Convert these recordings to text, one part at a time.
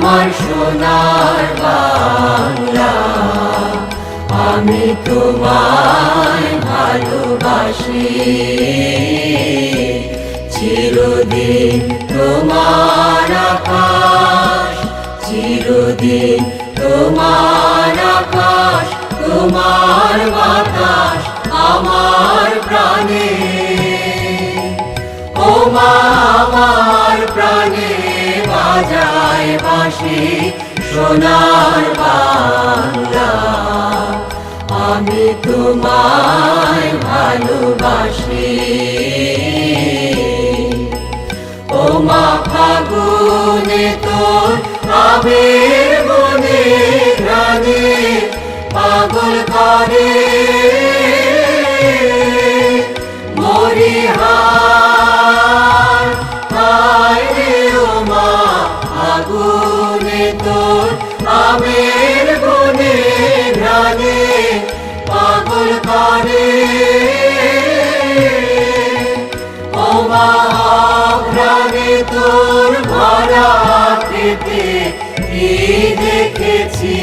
আমার সোনার বাংলা। আমি তোমার ভালোবাসি। চিরদিন তোমার আকাশ, চিরদিন তোমার আকাশ, তোমার বাতাস আমার প্রাণে। ও মা, আমার প্রাণে। বাজায় বাঁশি সোনার বাংলা। আমি তোমায় ভালোবাসি। ও মা ফাগুনে তোর আবির মনে প্রাণে পাগল করে ফাগুনে তোর আবির মনে প্রাণে পাগল করে প্রাণে তোর ভরা খেতে কি দেখেছি?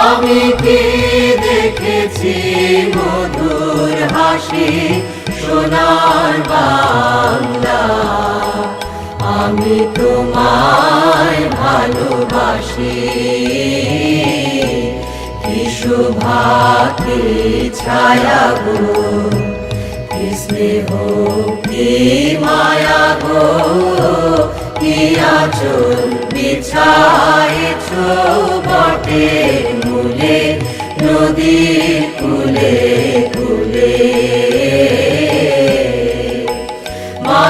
আমি কি দেখেছি মধুর হাসি, সোনার আমি তোমায় ভালোবাসি। কি শুভাতি ছায়া গো স্নেহ, কি মায়া গো, কি আচল বিছাইছ বটে মূলে।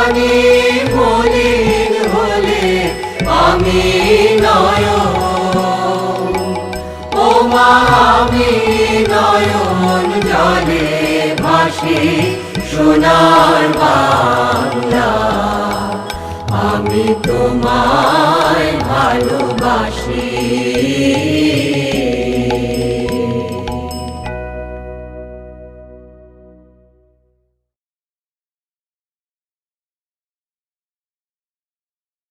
খানি মলিন হলে আমি নয় ও মা আমি নয়ন জলে ভাসি সোনার বাংলা। আমি তোমায় ভালোবাসি।